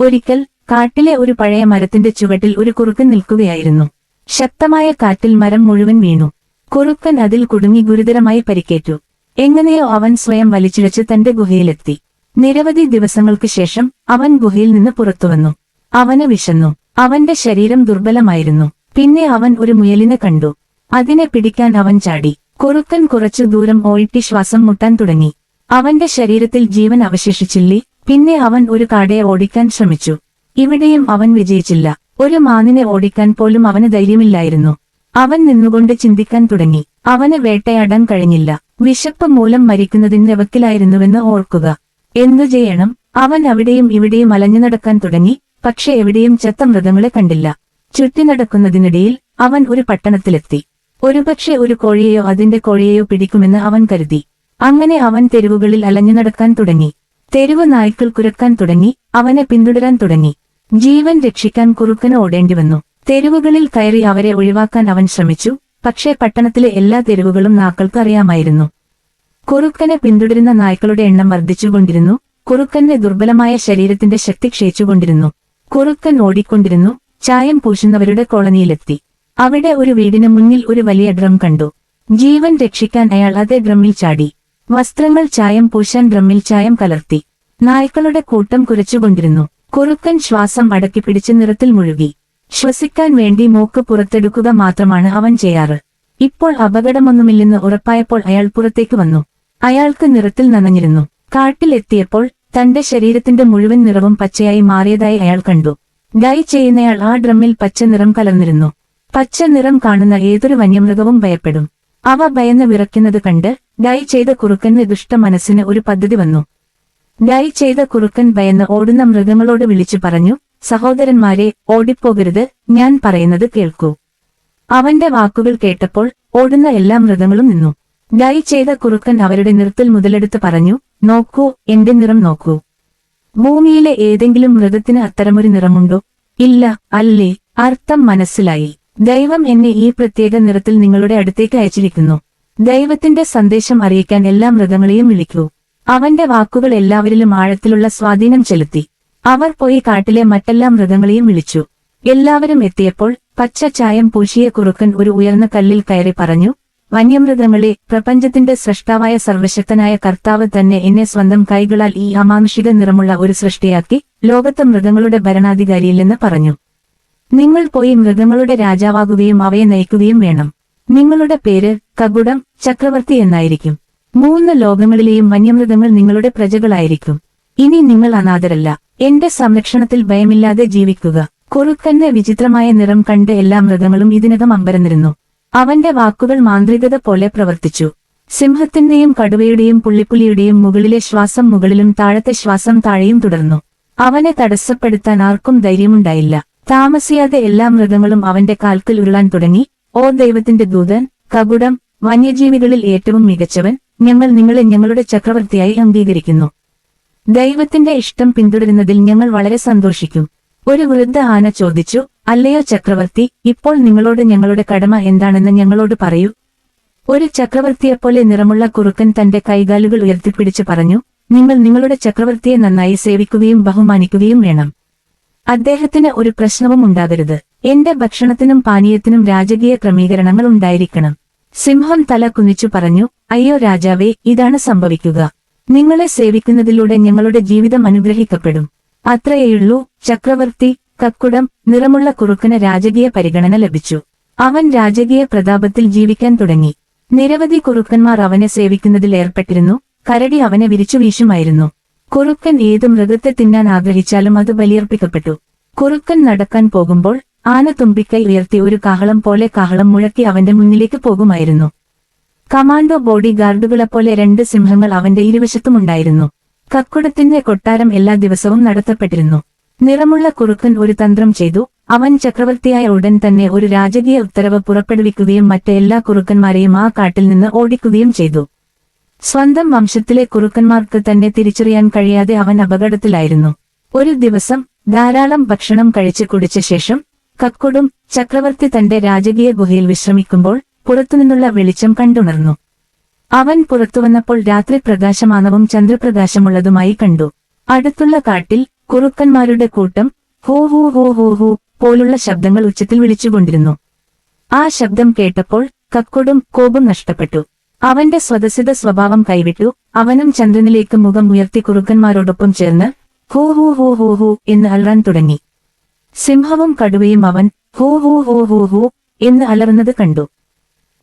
ഒരിക്കൽ കാട്ടിലെ ഒരു പഴയ മരത്തിന്റെ ചുവട്ടിൽ ഒരു കുറുക്കൻ നിൽക്കുകയായിരുന്നു. ശക്തമായ കാറ്റിൽ മരം മുഴുവൻ വീണു. കുറുക്കൻ അതിൽ കുടുങ്ങി ഗുരുതരമായി പരിക്കേറ്റു. എങ്ങനെയോ അവൻ സ്വയം വലിച്ചിഴച്ച് തന്റെ ഗുഹയിലെത്തി. നിരവധി ദിവസങ്ങൾക്ക് ശേഷം അവൻ ഗുഹയിൽ നിന്ന് പുറത്തുവന്നു. അവന് വിശന്നു. അവന്റെ ശരീരം ദുർബലമായിരുന്നു. പിന്നെ അവൻ ഒരു മുയലിനെ കണ്ടു. അതിനെ പിടിക്കാൻ അവൻ ചാടി. കുറുക്കൻ കുറച്ചു ദൂരം ഓയിട്ടി ശ്വാസം മുട്ടാൻ തുടങ്ങി. അവന്റെ ശരീരത്തിൽ ജീവൻ അവശേഷിച്ചില്ലേ? പിന്നെ അവൻ ഒരു കാടയെ ഓടിക്കാൻ ശ്രമിച്ചു. ഇവിടെയും അവൻ വിജയിച്ചില്ല. ഒരു മാനിനെ ഓടിക്കാൻ പോലും അവന് ധൈര്യമില്ലായിരുന്നു. അവൻ നിന്നുകൊണ്ട് ചിന്തിക്കാൻ തുടങ്ങി. അവന് വേട്ടയാടാൻ കഴിഞ്ഞില്ല. വിശപ്പ് മൂലം മരിക്കുന്നതിന്റെ വക്കിലായിരുന്നുവെന്ന് ഓർക്കുക. എന്തു ചെയ്യണം? അവൻ അവിടെയും ഇവിടെയും അലഞ്ഞു നടക്കാൻ തുടങ്ങി. പക്ഷെ എവിടെയും ചത്ത മൃഗങ്ങളെ കണ്ടില്ല. ചുറ്റി നടക്കുന്നതിനിടയിൽ അവൻ ഒരു പട്ടണത്തിലെത്തി. ഒരുപക്ഷെ ഒരു കോഴിയെയോ അതിന്റെ കോഴിയെയോ പിടിക്കുമെന്ന് അവൻ കരുതി. അങ്ങനെ അവൻ തെരുവുകളിൽ അലഞ്ഞു നടക്കാൻ തുടങ്ങി. തെരുവ് നായ്ക്കൾ കുരക്കാൻ തുടങ്ങി അവനെ പിന്തുടരാൻ തുടങ്ങി. ജീവൻ രക്ഷിക്കാൻ കുറുക്കന് ഓടേണ്ടി വന്നു. തെരുവുകളിൽ കയറി അവരെ ഒഴിവാക്കാൻ അവൻ ശ്രമിച്ചു. പക്ഷേ പട്ടണത്തിലെ എല്ലാ തെരുവുകളും നാക്കൾക്ക് അറിയാമായിരുന്നു. കുറുക്കനെ പിന്തുടരുന്ന നായ്ക്കളുടെ എണ്ണം വർദ്ധിച്ചുകൊണ്ടിരുന്നു. കുറുക്കന്റെ ദുർബലമായ ശരീരത്തിന്റെ ശക്തി ക്ഷയിച്ചുകൊണ്ടിരുന്നു. കുറുക്കൻ ഓടിക്കൊണ്ടിരുന്നു. ചായം പൂശുന്നവരുടെ കോളനിയിലെത്തി. അവിടെ ഒരു വീടിന് മുന്നിൽ ഒരു വലിയ ഡ്രം കണ്ടു. ജീവൻ രക്ഷിക്കാൻ അയാൾ അതേ ഡ്രമ്മിൽ ചാടി. വസ്ത്രങ്ങൾ ചായം പൂശാൻ ഡ്രമ്മിൽ ചായം കലർത്തി. നായ്ക്കളുടെ കൂട്ടം കുരച്ചുകൊണ്ടിരുന്നു. കുറുക്കൻ ശ്വാസം അടക്കി പിടിച്ച് നിറത്തിൽ മുഴുകി. ശ്വസിക്കാൻ വേണ്ടി മൂക്ക് പുറത്തെടുക്കുക മാത്രമാണ് അവൻ ചെയ്യാറ്. ഇപ്പോൾ അപകടമൊന്നുമില്ലെന്ന് ഉറപ്പായപ്പോൾ അയാൾ പുറത്തേക്ക് വന്നു. അയാൾക്ക് നിറത്തിൽ നനഞ്ഞിരുന്നു. കാട്ടിലെത്തിയപ്പോൾ തന്റെ ശരീരത്തിന്റെ മുഴുവൻ നിറവും പച്ചയായി മാറിയതായി അയാൾ കണ്ടു. ഡൈ ചെയ്യുന്നയാൾ ആ ഡ്രമ്മിൽ പച്ച നിറം കലർന്നിരുന്നു. പച്ച നിറം കാണുന്ന ഏതൊരു വന്യമൃഗവും ഭയപ്പെടും. അവ ഭയന്ന് വിറയ്ക്കുന്നത് കണ്ട് ഡൈ ചെയ്ത കുറുക്കന് ദുഷ്ട മനസ്സിന് ഒരു പദ്ധതി വന്നു. ഡൈ ചെയ്ത കുറുക്കൻ ഭയന്ന് ഓടുന്ന മൃഗങ്ങളോട് വിളിച്ചു പറഞ്ഞു സഹോദരന്മാരെ ഓടിപ്പോകരുത് ഞാൻ പറയുന്നത് കേൾക്കൂ അവന്റെ വാക്കുകൾ കേട്ടപ്പോൾ ഓടുന്ന എല്ലാ മൃഗങ്ങളും നിന്നു. ഡൈ ചെയ്ത കുറുക്കൻ അവരുടെ നിറത്തിൽ മുതലെടുത്ത് പറഞ്ഞു നോക്കൂ എന്റെ നിറം നോക്കൂ. ഭൂമിയിലെ ഏതെങ്കിലും മൃഗത്തിന് അത്തരമൊരു നിറമുണ്ടോ? ഇല്ല അല്ലേ അർത്ഥം മനസ്സിലായി. ദൈവം എന്നെ ഈ പ്രത്യേക നിറത്തിൽ നിങ്ങളുടെ അടുത്തേക്ക് അയച്ചിരിക്കുന്നു. ദൈവത്തിന്റെ സന്ദേശം അറിയിക്കാൻ എല്ലാ മൃഗങ്ങളെയും വിളിക്കൂ. അവന്റെ വാക്കുകൾ എല്ലാവരിലും ആഴത്തിലുള്ള സ്വാധീനം ചെലുത്തി. അവർ പോയി കാട്ടിലെ മറ്റെല്ലാ മൃഗങ്ങളെയും വിളിച്ചു. എല്ലാവരും എത്തിയപ്പോൾ പച്ച ചായം പൂശിയ കുറുക്കൻ ഒരു ഉയർന്ന കല്ലിൽ കയറി പറഞ്ഞു വന്യമൃഗങ്ങളെ പ്രപഞ്ചത്തിന്റെ സൃഷ്ടാവായ സർവശക്തനായ കർത്താവ് തന്നെ എന്നെ സ്വന്തം കൈകളാൽ ഈ അമാനുഷിക നിറമുള്ള ഒരു സൃഷ്ടിയാക്കി ലോകത്തെ മൃഗങ്ങളുടെ ഭരണാധികാരിയില്ലെന്ന് പറഞ്ഞു. നിങ്ങൾ പോയി മൃഗങ്ങളുടെ രാജാവാകുകയും അവയെ നയിക്കുകയും വേണം. നിങ്ങളുടെ പേര് കകുടം ചക്രവർത്തി എന്നായിരിക്കും. മൂന്ന് ലോകങ്ങളിലെയും വന്യമൃഗങ്ങൾ നിങ്ങളുടെ പ്രജകളായിരിക്കും. ഇനി നിങ്ങൾ അനാഥരല്ല. എന്റെ സംരക്ഷണത്തിൽ ഭയമില്ലാതെ ജീവിക്കുക. കുറുക്കന്റെ വിചിത്രമായ നിറം കണ്ട് എല്ലാ മൃഗങ്ങളും ഇതിനകം അമ്പരന്നിരുന്നു. അവന്റെ വാക്കുകൾ മാന്ത്രികത പോലെ പ്രവർത്തിച്ചു. സിംഹത്തിന്റെയും കടുവയുടെയും പുള്ളിപ്പുലിയുടെയും മുകളിലെ ശ്വാസം മുകളിലും താഴത്തെ ശ്വാസം താഴെയും തുടർന്നു. അവനെ തടസ്സപ്പെടുത്താൻ ആർക്കും ധൈര്യമുണ്ടായില്ല. താമസിയാതെ എല്ലാ മൃഗങ്ങളും അവന്റെ കാൽക്കൽ ഉരുളാൻ തുടങ്ങി. ഓ ദൈവത്തിന്റെ ദൂതൻ കകുടം വന്യജീവികളിൽ ഏറ്റവും മികച്ചവൻ ഞങ്ങൾ നിങ്ങളെ ഞങ്ങളുടെ ചക്രവർത്തിയായി അംഗീകരിക്കുന്നു. ദൈവത്തിന്റെ ഇഷ്ടം പിന്തുടരുന്നതിൽ ഞങ്ങൾ വളരെ സന്തോഷിക്കും. ഒരു വൃദ്ധ ആന ചോദിച്ചു അല്ലയോ ചക്രവർത്തി ഇപ്പോൾ നിങ്ങളോട് ഞങ്ങളുടെ കടമ എന്താണെന്ന് ഞങ്ങളോട് പറയൂ. ഒരു ചക്രവർത്തിയെപ്പോലെ നിറമുള്ള കുറുക്കൻ തന്റെ കൈകാലുകൾ ഉയർത്തിപ്പിടിച്ച് പറഞ്ഞു നിങ്ങൾ നിങ്ങളുടെ ചക്രവർത്തിയെ നന്നായി സേവിക്കുകയും ബഹുമാനിക്കുകയും വേണം. അദ്ദേഹത്തിന് ഒരു പ്രശ്നവും ഉണ്ടാകരുത്. എന്റെ ഭക്ഷണത്തിനും പാനീയത്തിനും രാജകീയ ക്രമീകരണങ്ങൾ ഉണ്ടായിരിക്കണം. സിംഹം തല കുനിച്ചു പറഞ്ഞു അയ്യോ രാജാവേ ഇതാണ് സംഭവിക്കുക. നിങ്ങളെ സേവിക്കുന്നതിലൂടെ ഞങ്ങളുടെ ജീവിതം അനുഗ്രഹിക്കപ്പെടും. അത്രയേയുള്ളൂ ചക്രവർത്തി കക്കുടം നിറമുള്ള കുറുക്കന് രാജകീയ പരിഗണന ലഭിച്ചു. അവൻ രാജകീയ പ്രതാപത്തിൽ ജീവിക്കാൻ തുടങ്ങി. നിരവധി കുറുക്കന്മാർ അവനെ സേവിക്കുന്നതിൽ ഏർപ്പെട്ടിരുന്നു. കരടി അവനെ വിരിച്ചു വീശുമായിരുന്നു. കുറുക്കൻ ഏത് മൃഗത്തെ തിന്നാൻ ആഗ്രഹിച്ചാലും അത് ബലിയർപ്പിക്കപ്പെട്ടു. കുറുക്കൻ നടക്കാൻ പോകുമ്പോൾ ആന തുമ്പിക്കൈ ഉയർത്തി ഒരു കാഹളം പോലെ കാഹളം മുഴക്കി അവന്റെ മുന്നിലേക്ക് പോകുമായിരുന്നു. കമാൻഡോ ബോഡി ഗാർഡുകളെപ്പോലെ രണ്ട് സിംഹങ്ങൾ അവന്റെ ഇരുവശത്തുമുണ്ടായിരുന്നു. കക്കുടത്തിന്റെ കൊട്ടാരം എല്ലാ ദിവസവും നടത്തപ്പെട്ടിരുന്നു. നിറമുള്ള കുറുക്കൻ ഒരു തന്ത്രം ചെയ്തു അവൻ ചക്രവർത്തിയായ ഉടൻ തന്നെ ഒരു രാജകീയ ഉത്തരവ് പുറപ്പെടുവിക്കുകയും മറ്റെല്ലാ കുറുക്കന്മാരെയും ആ കാട്ടിൽ നിന്ന് ഓടിക്കുകയും ചെയ്തു. സ്വന്തം വംശത്തിലെ കുറുക്കന്മാർക്ക് തന്നെ തിരിച്ചറിയാൻ കഴിയാതെ അവൻ അപകടത്തിലായിരുന്നു. ഒരു ദിവസം ധാരാളം ഭക്ഷണം കഴിച്ചു കുടിച്ച ശേഷം കക്കുടും ചക്രവർത്തി തന്റെ രാജകീയ ഗുഹയിൽ വിശ്രമിക്കുമ്പോൾ പുറത്തുനിന്നുള്ള വെളിച്ചം കണ്ടുണർന്നു. അവൻ പുറത്തുവന്നപ്പോൾ രാത്രി പ്രകാശമാനവും ചന്ദ്രപ്രകാശമുള്ളതുമായി കണ്ടു. അടുത്തുള്ള കാട്ടിൽ കുറുക്കന്മാരുടെ കൂട്ടം ഹോ ഹോ ഹോ ഹോ ഹോ പോലുള്ള ശബ്ദങ്ങൾ ഉച്ചത്തിൽ വിളിച്ചുകൊണ്ടിരുന്നു. ആ ശബ്ദം കേട്ടപ്പോൾ കക്കൊടും കോപം നഷ്ടപ്പെട്ടു. അവന്റെ സ്വതസിദ്ധ സ്വഭാവം കൈവിട്ടു. അവനും ചന്ദ്രനിലേക്ക് മുഖം ഉയർത്തി കുറുക്കന്മാരോടൊപ്പം ചേർന്ന് ഹൂ ഹൂ ഹൂ ഹൂ ഹൂ എന്ന് അലറാൻ തുടങ്ങി. സിംഹവും കടുവയും അവൻ ഹൂ ഹൂ ഹൂ ഹൂ ഹൂ എന്ന് അലറുന്നത് കണ്ടു.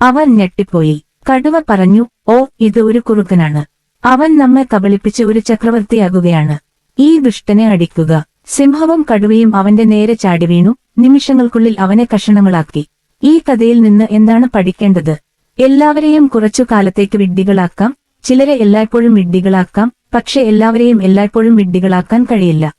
അവൻ ഞെട്ടിപ്പോയി. കടുവ പറഞ്ഞു ഓ ഇത് ഒരു കുറുക്കനാണ്. അവൻ നമ്മെ കബളിപ്പിച്ച് ഒരു ചക്രവർത്തിയാകുകയാണ്. ഈ ദുഷ്ടനെ അടിക്കുക. സിംഹവും കടുവയും അവന്റെ നേരെ ചാടി വീണു. നിമിഷങ്ങൾക്കുള്ളിൽ അവനെ കഷണങ്ങളാക്കി. ഈ കഥയിൽ നിന്ന് എന്താണ് പഠിക്കേണ്ടത്? എല്ലാവരെയും കുറച്ചു കാലത്തേക്ക് വിഡ്ഢികളാക്കാം. ചിലരെ എല്ലായ്പ്പോഴും വിഡ്ഢികളാക്കാം. പക്ഷെ എല്ലാവരെയും എല്ലായ്പ്പോഴും വിഡ്ഢികളാക്കാൻ കഴിയില്ല.